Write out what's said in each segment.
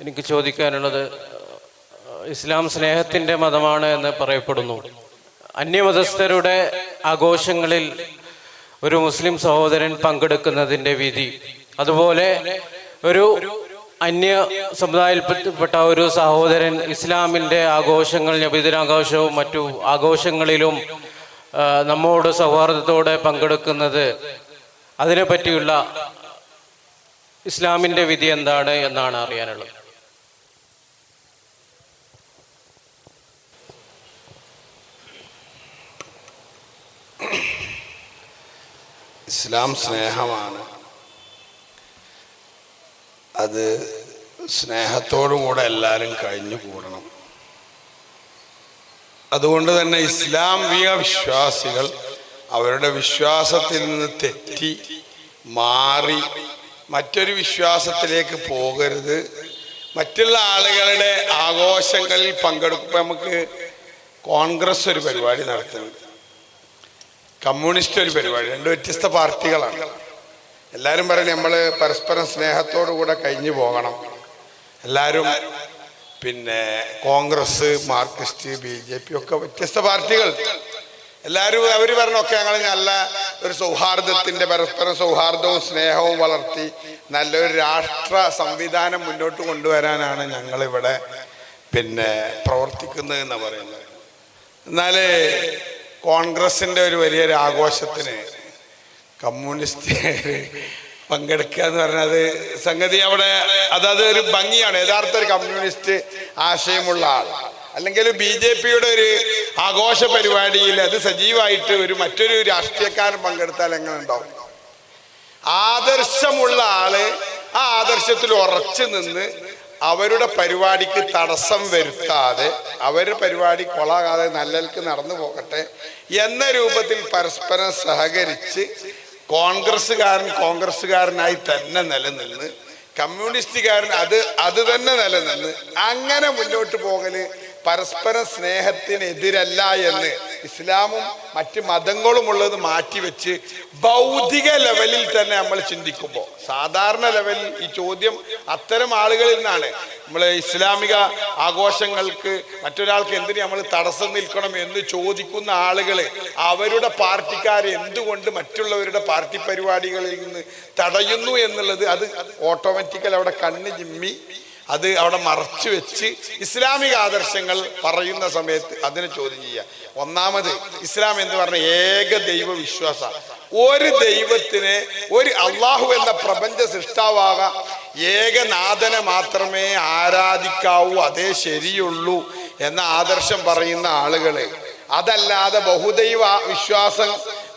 എനിക്ക് ചോദിക്കാനുള്ളത് ഇസ്ലാം സ്നേഹത്തിന്റെ മതമാണ് എന്ന് പറയപ്പെടുന്നു. അന്യമതസ്ഥരുടെ ആഘോഷങ്ങളിൽ ഒരു മുസ്ലിം സഹോദരൻ പങ്കെടുക്കുന്നതിന്റെ വിധി. അതുപോലെ ഒരു അന്യ സമുദായത്തിൽപ്പെട്ട ഒരു സഹോദരൻ ഇസ്ലാമിന്റെ ആഘോഷങ്ങൾ നബിദിനാഘോഷവും മറ്റു ആഘോഷങ്ങളിലും നമ്മോട് സൗഹാർദ്ദത്തോടെ പങ്കെടുക്കുന്നത് അതിനെ പറ്റിയുള്ള ഇസ്ലാമിന്റെ വിധി എന്താണ് എന്നാണ് അറിയാനുള്ളത്. ഇസ്ലാം സ്നേഹമാണ്. അത് സ്നേഹത്തോടും കൂടെ എല്ലാവരും കഴിഞ്ഞു കൂടണം. അതുകൊണ്ട് തന്നെ ഇസ്ലാമിക വിശ്വാസികൾ അവരുടെ വിശ്വാസത്തിൽ നിന്ന് തെറ്റി മാറി മറ്റൊരു വിശ്വാസത്തിലേക്ക് പോകരുത്. മറ്റുള്ള ആളുകളുടെ ആഘോഷങ്ങളിൽ പങ്കെടുക്കുമ്പോൾ നമുക്ക് കോൺഗ്രസ് ഒരു പരിപാടി നടത്തുന്നുണ്ട്. കമ്മ്യൂണിസ്റ്റ് ഒരു പരിപാടി. രണ്ട് വ്യത്യസ്ത പാർട്ടികളാണ്. എല്ലാവരും പറയണേ നമ്മൾ പരസ്പരം സ്നേഹത്തോടു കൂടെ കഴിഞ്ഞു പോകണം. എല്ലാവരും പിന്നെ Congress Marxist B J P ഒക്കെ വ്യത്യസ്ത പാർട്ടികൾ. എല്ലാവരും അവർ പറഞ്ഞൊക്കെ ഞങ്ങൾ നല്ല ഒരു സൗഹാർദ്ദത്തിന്റെ പരസ്പരം സൗഹാർദ്ദവും സ്നേഹവും വളർത്തി നല്ലൊരു രാഷ്ട്ര സംവിധാനം മുന്നോട്ട് കൊണ്ടുവരാനാണ് ഞങ്ങളിവിടെ പിന്നെ പ്രവർത്തിക്കുന്നത് എന്ന് പറയുന്നത്. എന്നാൽ കോൺഗ്രസിന്റെ ഒരു വലിയൊരു ആഘോഷത്തിന് കമ്മ്യൂണിസ്റ്റ് പങ്കെടുക്കുക എന്ന് പറഞ്ഞത് സംഗതി അവിടെ അതത് ഒരു ഭംഗിയാണ്. യഥാർത്ഥ ഒരു കമ്മ്യൂണിസ്റ്റ് ആശയമുള്ള ആൾ. അല്ലെങ്കിൽ ബി ജെ പിയുടെ ഒരു ആഘോഷ പരിപാടിയിൽ അത് സജീവമായിട്ട് ഒരു മറ്റൊരു രാഷ്ട്രീയക്കാരൻ പങ്കെടുത്താൽ എങ്ങനെ ഉണ്ടാവും? ആദർശമുള്ള ആൾ ആ ആദർശത്തിൽ ഉറച്ചു നിന്ന് അവരുടെ പരിപാടിക്ക് തടസ്സം വരുത്താതെ അവരുടെ പരിപാടി കൊളാകാതെ നല്ലൽക്ക് നടന്നു പോകട്ടെ എന്ന രൂപത്തിൽ പരസ്പരം സഹകരിച്ച് കോൺഗ്രസ്സുകാരൻ കോൺഗ്രസ്സുകാരനായി തന്നെ നിലനിന്ന് കമ്മ്യൂണിസ്റ്റുകാരൻ അത് അത് തന്നെ നിലനിന്ന് അങ്ങനെ മുന്നോട്ട് പോകൽ പരസ്പര സ്നേഹത്തിനെതിരല്ല എന്ന് ഇസ്ലാമും മറ്റ് മതങ്ങളും ഉള്ളത് മാറ്റിവെച്ച് ഭൗതിക ലെവലിൽ തന്നെ നമ്മൾ ചിന്തിക്കുമ്പോൾ സാധാരണ ലെവലിൽ ഈ ചോദ്യം അത്തരം ആളുകളിൽ നിന്നാണ്. നമ്മൾ ഇസ്ലാമിക ആഘോഷങ്ങൾക്ക് മറ്റൊരാൾക്ക് എന്തിനു നമ്മൾ തടസ്സം നിൽക്കണം എന്ന് ചോദിക്കുന്ന ആളുകൾ അവരുടെ പാർട്ടിക്കാർ എന്തുകൊണ്ട് മറ്റുള്ളവരുടെ പാർട്ടി പരിപാടികളിൽ നിന്ന് തടയുന്നു എന്നുള്ളത് അത് ഓട്ടോമാറ്റിക്കൽ അവിടെ കണ്ണ് ചിമ്മി അത് അവിടെ മറച്ചു വെച്ച് ഇസ്ലാമിക ആദർശങ്ങൾ പറയുന്ന സമയത്ത് അതിനെ ചോദ്യം ചെയ്യുക ഒന്നാമത് ഇസ്ലാം എന്ന് പറഞ്ഞ ഏക ദൈവ വിശ്വാസ ഒരു ദൈവത്തിന് ഒരു അള്ളാഹു എന്ന പ്രപഞ്ച സൃഷ്ടാവാക. ഏകനാഥനെ മാത്രമേ ആരാധിക്കാവൂ അതേ ശരിയുള്ളൂ എന്ന ആദർശം പറയുന്ന ആളുകളെ. അതല്ലാതെ ബഹുദൈവ വിശ്വാസം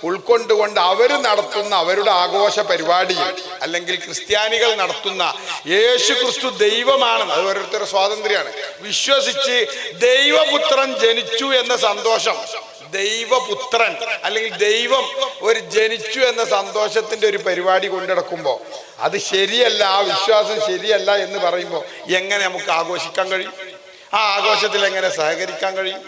ഉൾക്കൊണ്ടുകൊണ്ട് അവർ നടത്തുന്ന അവരുടെ ആഘോഷ പരിപാടി അല്ലെങ്കിൽ ക്രിസ്ത്യാനികൾ നടത്തുന്ന യേശു ക്രിസ്തു ദൈവമാണെന്ന് അത് ഓരോരുത്തരുടെ സ്വാതന്ത്ര്യമാണ്. വിശ്വസിച്ച് ദൈവപുത്രൻ ജനിച്ചു എന്ന സന്തോഷം ദൈവപുത്രൻ അല്ലെങ്കിൽ ദൈവം ഒരു ജനിച്ചു എന്ന സന്തോഷത്തിന്റെ ഒരു പരിപാടി കൊണ്ടിടക്കുമ്പോൾ അത് ശരിയല്ല ആ വിശ്വാസം ശരിയല്ല എന്ന് പറയുമ്പോൾ എങ്ങനെ നമുക്ക് ആഘോഷിക്കാൻ കഴിയും? ആ ആഘോഷത്തിൽ എങ്ങനെ സഹകരിക്കാൻ കഴിയും?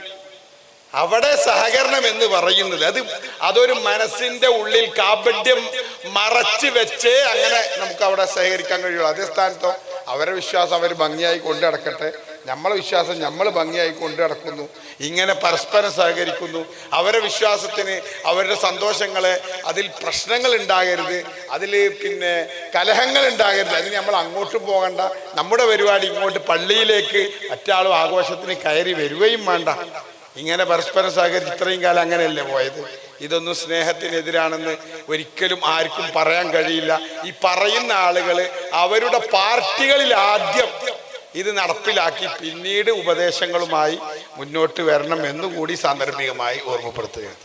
അവിടെ സഹകരണം എന്ന് പറയുന്നത് അത് അതൊരു മനസ്സിന്റെ ഉള്ളിൽ കാപട്യം മറച്ചു വെച്ചേ അങ്ങനെ നമുക്ക് അവിടെ സഹകരിക്കാൻ കഴിയുള്ളൂ. അതേ സ്ഥാനത്തോ അവരെ വിശ്വാസം അവർ ഭംഗിയായി കൊണ്ടു നടക്കട്ടെ. നമ്മളെ വിശ്വാസം നമ്മൾ ഭംഗിയായി കൊണ്ടു നടക്കുന്നു. ഇങ്ങനെ പരസ്പരം സഹകരിക്കുന്നു. അവരെ വിശ്വാസത്തിന് അവരുടെ സന്തോഷങ്ങളെ അതിൽ പ്രശ്നങ്ങൾ ഉണ്ടാകരുത്. അതിൽ പിന്നെ കലഹങ്ങൾ ഉണ്ടാകരുത്. അതിന് നമ്മൾ അങ്ങോട്ട് പോകണ്ട. നമ്മുടെ പരിപാടി ഇങ്ങോട്ട് പള്ളിയിലേക്ക് മറ്റാളും ആഘോഷത്തിന് കയറി വരികയും വേണ്ട. ഇങ്ങനെ പരസ്പരം സഹകരിച്ച് ഇത്രയും കാലം അങ്ങനെയല്ലേ പോയത്? ഇതൊന്നും സ്നേഹത്തിനെതിരാണെന്ന് ഒരിക്കലും ആർക്കും പറയാൻ കഴിയില്ല. ഈ പറയുന്ന ആളുകൾ അവരുടെ പാർട്ടികളിൽ ആദ്യം ഇത് നടപ്പിലാക്കി പിന്നീട് ഉപദേശങ്ങളുമായി മുന്നോട്ട് വരണം എന്നുകൂടി സാന്ദർഭികമായി ഓർമ്മപ്പെടുത്തുകയാണ്.